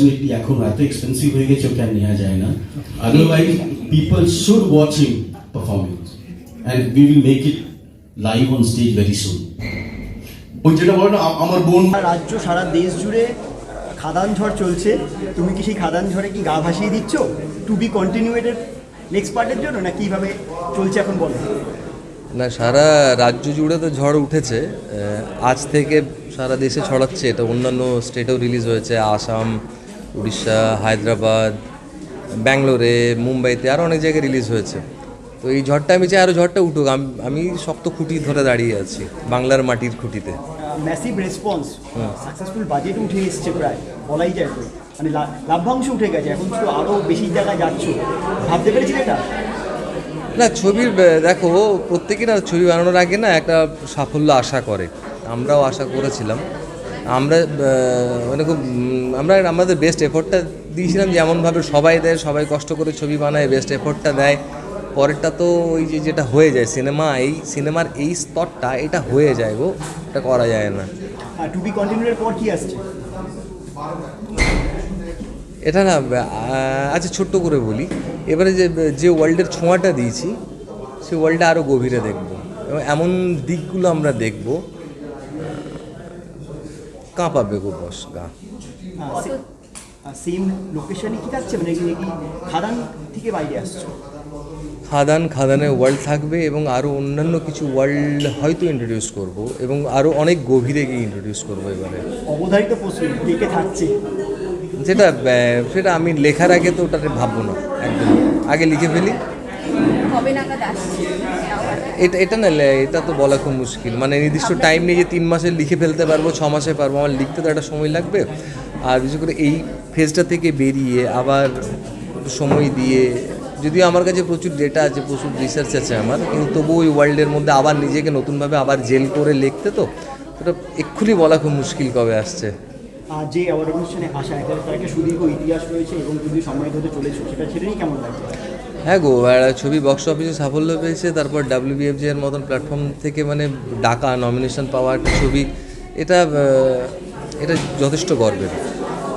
Unfortunately এখন এত expensive হয়ে গেছে ওকে আর নেওয়া যায় না। Otherwise people should watch him performance and we will make it live on stage very soon ওই যেটা বলে না আমার বোন রাজ্য সারা দেশ জুড়ে খাদান ঝড় চলছে। তুমি কি সেই খাদান ঝড়ে কি গা ভাসিয়ে দিচ্ছ? টু বি কন্টিনিউয়েটেড নেক্সট পার্টের জন্য? না কীভাবে চলছে এখন বলো? না সারা রাজ্য জুড়ে তো ঝড় উঠেছে। আজ থেকে সারা দেশে ছড়াচ্ছে এটা। অন্যান্য স্টেটেও রিলিজ হয়েছে। আসাম উড়িষ্যা হায়দ্রাবাদ ব্যাঙ্গালোরে মুম্বাইতে আরও অনেক জায়গায় রিলিজ হয়েছে। তো এই ঝড়টা আমি চাই আরও ঝড়টা উঠুক। আম- শক্ত খুঁটি ধরে দাঁড়িয়ে আছি বাংলার মাটির খুঁটিতে। ম্যাসিভ রেসপন্স সাকসেসফুল বাজেট উঠে এসছে প্রায় বলাই যায় তো। মানে লাভ্যাংশ উঠে গেছে এখন শুধু আরও বেশি জায়গায় যাচ্ছ। ভাবতে পেরেছিলে এটা? না ছবির দেখো প্রত্যেকে না ছবি বানানোর আগে না একটা সাফল্য আশা করে। আমরাও আশা করেছিলাম। আমরা মানে খুব আমরা আমাদের বেস্ট এফোর্টটা দিয়েছিলাম যেমনভাবে সবাই দেয় সবাই কষ্ট করে ছবি বানায় বেস্ট এফোর্টটা দেয়। পরেরটা তো ওই যে যেটা হয়ে যায় সিনেমা এই সিনেমার এই স্তরটা এটা হয়ে যায় গো এটা করা যায় না। টু বি কন্টিনিউয়ের পর কি আসছে? এটা না আচ্ছা ছোট্ট করে বলি। এবারে যে যে ওয়ার্ল্ডের ছোঁয়াটা দিয়েছি সেই ওয়ার্ল্ডটা আরও গভীরে দেখব। এবং এমন দিকগুলো আমরা দেখব কাঁপাবে গো বস গা। সেম লোকেশনে কি থাকছে? মানে কি খাদান থেকে বাইরে আসছো? খাদান খাদানে ওয়ার্ল্ড থাকবে এবং আরও অন্যান্য কিছু ওয়ার্ল্ড হয়তো ইন্ট্রোডিউস করব এবং আরও অনেক গভীরে গিয়ে ইন্ট্রোডিউস করব এবারে। অবধারিত প্রশ্ন কে কে থাকছে? যেটা সেটা আমি লেখার আগে তো ওটাতে ভাববো না একদম। আগে লিখে ফেলি। কবে নাগাদ আসছে? এটা এটা না লে- এটা তো বলা খুব মুশকিল। মানে নির্দিষ্ট টাইম নিয়ে যে তিন মাসে লিখে ফেলতে পারব ছ মাসে পারব আমার লিখতে তো একটা সময় লাগবে। আর বিশেষ করে এই ফেজটা থেকে বেরিয়ে আবার সময় দিয়ে যদিও আমার কাছে প্রচুর ডেটা আছে প্রচুর রিসার্চ আছে আমার কিন্তু তবু ওই ওয়ার্ল্ডের মধ্যে আবার নিজেকে নতুনভাবে আবার জেল করে লিখতে তো ওটা এক্ষুনি বলা খুব মুশকিল কবে আসছে। যে অ্যাওয়ার্ড অনুষ্ঠানে আসা একটা তার একটা সুদীর্ঘ ইতিহাস রয়েছে এবং তুমি সম্মানিত হতে চলেছো সেটা ছেড়ে নিয়ে কেমন লাগছে? হ্যাঁ গো আর ছবি বক্স অফিসে সাফল্য পেয়েছে তারপর ডাব্লিউবিএফজি এর মতন প্ল্যাটফর্ম থেকে মানে ডাকা নমিনেশন পাওয়া একটা ছবি এটা এটা যথেষ্ট গর্বের।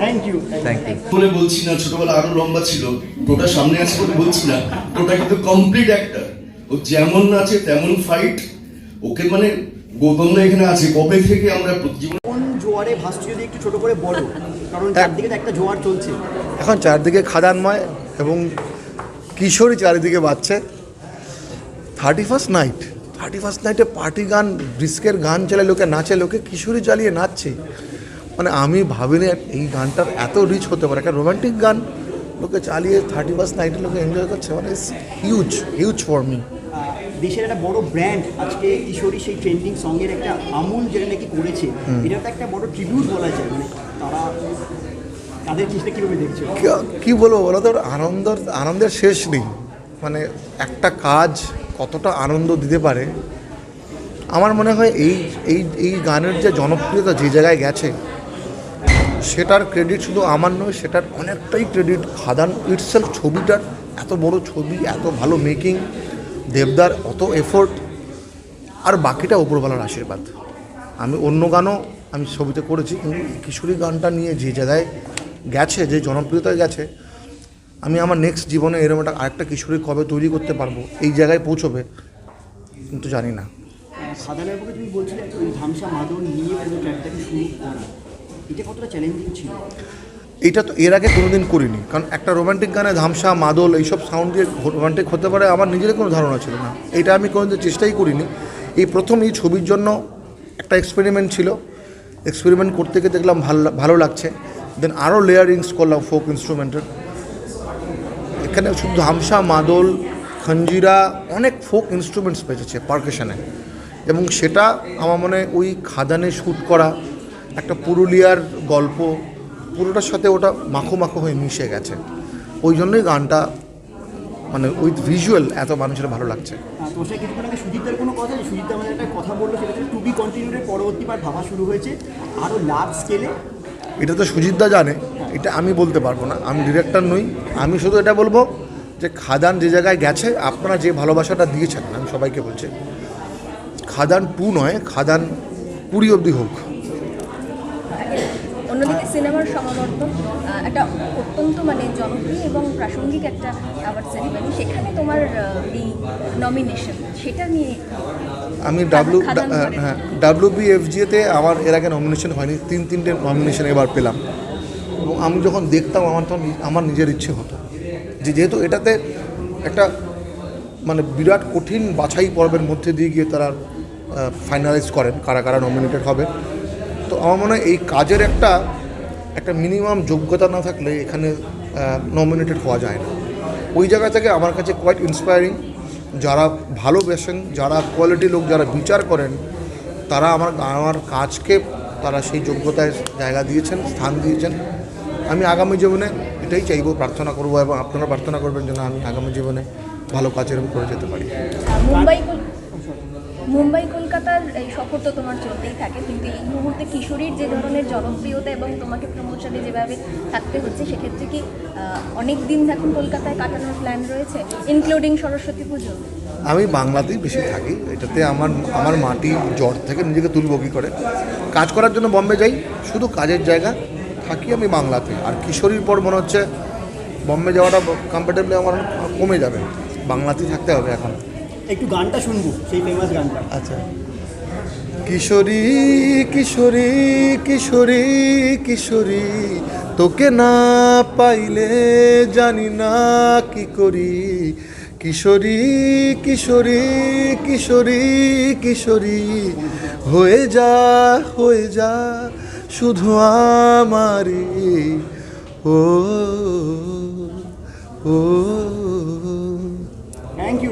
থ্যাংক ইউ থ্যাংক ইউ বলে বলছি না ছোটবেলা আরও লম্বা ছিল টোটা সামনে আছে বলে বলছি না টোটা কিন্তু কমপ্লিট একটা ও যেমন আছে তেমন ফাইট ওকে মানে গৌতম এখানে আছে কবে থেকে আমরা জীবন জোয়ারে ভাসছে যদি একটু ছোট করে বলো? কারণ চারদিকে একটা জোয়ার চলছে। এখন চারদিকে খাদানময় এবং কিশোরী চারিদিকে বাজছে। Thirty first night thirty first নাইটে পার্টি গান ব্রিস্কের গান চালে লোকে নাচে লোকে কিশোরী চালিয়ে নাচছে। মানে আমি ভাবিনি এই গানটার এত রিচ হতে পারে। একটা রোমান্টিক গান লোকে চালিয়ে থার্টি ফার্স্ট নাইটে লোকে এনজয় করছে। মানে হিউজ হিউজ ফর মি দেশের একটা বড় ব্র্যান্ড আজকে কিশোরী সেই ট্রেন্ডিং সঙ্গের একটা আমূল যেটা নাকি করেছে এটা তো একটা বড় ট্রিবিউট বলা যায়। মানে তারা কি বলব বলো তো আনন্দ আনন্দের শেষ নেই। মানে একটা কাজ কতটা আনন্দ দিতে পারে, আমার মনে হয় এই এই এই গানের যে জনপ্রিয়তা যে জায়গায় গেছে, সেটার ক্রেডিট শুধু আমার নয়, সেটার অনেকটাই ক্রেডিট খাদান ইটসেলফ ছবিটার। এত বড় ছবি, এত ভালো মেকিং দেবদার অত এফোর্ট আর বাকিটা উপরওয়ালার আশীর্বাদ। আমি অন্য গানও আমি ছবিতে করেছি, কিন্তু কিশোরী গানটা নিয়ে যে জায়গায় গেছে যে জনপ্রিয়তায় গেছে আমি আমার নেক্সট জীবনে এরকম একটা আরেকটা কিশোরী কবে তৈরি করতে পারব এই জায়গায় পৌঁছবে কিন্তু জানি না। সাধারণের পক্ষে তুমি বলছিলে ওই ধামসা মাদন নিয়ে পুরো ট্র্যাকটাকে শুরু করা এটা কতটা চ্যালেঞ্জিং ছিল? এটা তো এর আগে কোনোদিন করিনি কারণ একটা রোমান্টিক গানে ধামসা মাদল এইসব সাউন্ড দিয়ে রোমান্টিক হতে পারে আমার নিজের কোনো ধারণা ছিল না। এটা আমি কোনোদিন চেষ্টাই করিনি। এই প্রথম এই ছবির জন্য একটা এক্সপেরিমেন্ট ছিল। এক্সপেরিমেন্ট করতে গিয়ে দেখলাম ভালো ভালো লাগছে। দেন আরও লেয়ারিংস করলাম ফোক ইনস্ট্রুমেন্টের এখানে শুধু ধামসা মাদল, খঞ্জিরা, অনেক ফোক ইনস্ট্রুমেন্টস বেঁচেছে পার্কেশনে এবং সেটা আমার মনে ওই খাদানে শ্যুট করা, একটা পুরুলিয়ার গল্প, পুরোটার সাথে ওটা মাখো মাখো হয়ে মিশে গেছে। ওই জন্যই গানটা মানে উইথ ভিজুয়াল এত মানুষের ভালো লাগছে। সুজিতদার কোনো কথা কথা বলল, সেটা টু বি পরবর্তী বার ভাবা শুরু হয়েছে। আরও লার্জ স্কেলে এটা তো সুজিতদা জানে, এটা আমি বলতে পারব না, আমি ডিরেক্টর নই, আমি শুধু এটা বলব যে খাদান যে জায়গায় গেছে, আপনারা যে ভালোবাসাটা দিয়েছেন, আমি সবাইকে বলছি, খাদান পু নয়, খাদান কুড়ি অবধি হোক। অন্যদিকে সিনেমার সমাবর্তন একটা অত্যন্ত মানে জনপ্রিয় এবং প্রাসঙ্গিক একটা অ্যাওয়ার্ড সেরিমনি সেখানে তোমার এই নমিনেশন সেটা নিয়ে আমি ডাব্লু। হ্যাঁ ডাব্লিউ বি এফজিতে আমার এর আগে নমিনেশন হয়নি তিন তিনটে নমিনেশন এবার পেলাম। এবং আমি যখন দেখতাম আমার তখন আমার নিজের ইচ্ছে হতো। যে যেহেতু এটাতে একটা মানে বিরাট কঠিন বাছাই পর্বের মধ্যে দিয়ে গিয়ে তারা ফাইনালাইজ করেন কারা কারা নমিনেটেড হবে। তো আমার মনে হয় এই কাজের একটা একটা মিনিমাম যোগ্যতা না থাকলে এখানে নমিনেটেড হওয়া যায় না। ওই জায়গা থেকে আমার কাছে কোয়াইট ইন্সপায়ারিং যারা ভালোবেসেন যারা কোয়ালিটি লোক, যারা বিচার করেন, তারা আমার আমার কাজকে তারা সেই যোগ্যতায় জায়গা দিয়েছেন, স্থান দিয়েছেন। আমি আগামী জীবনে এটাই চাইব, প্রার্থনা করব এবং আপনারা প্রার্থনা করবেন যেন আমি আগামী জীবনে ভালো কাজের করে যেতে পারি। মুম্বাই মুম্বাই, কলকাতার এই সফর তো তোমার চলতেই থাকে, কিন্তু এই মুহূর্তে কিশোরীর যে ধরনের জনপ্রিয়তা এবং তোমাকে প্রমোশনে যেভাবে থাকতে হচ্ছে, সেক্ষেত্রে কি অনেক দিন এখন কলকাতায় কাটানোর প্ল্যান রয়েছে ইনক্লুডিং সরস্বতী পুজো? আমি বাংলাতেই বেশি থাকি, এটাতে আমার আমার মাটি জ্বর থেকে নিজেকে তুলবো কী করে? কাজ করার জন্য বম্বে যাই, শুধু কাজের জায়গা, থাকি আমি বাংলাতে। আর কিশোরীর পর মনে হচ্ছে, বম্বে যাওয়াটা কমফর্টেবলি আমার কমে যাবে। বাংলাতেই থাকতে হবে এখন। একটু গানটা শুনব সেই ফেমাস গানটা। আচ্ছা। কিশোরী কিশোরী কিশোরী কিশোরী তোকে না পাইলে জানি না কি করি। কিশোরী কিশোরী কিশোরী কিশোরী হয়ে যা হয়ে যা শুধু আমারি ও ও থ্যাংক ইউ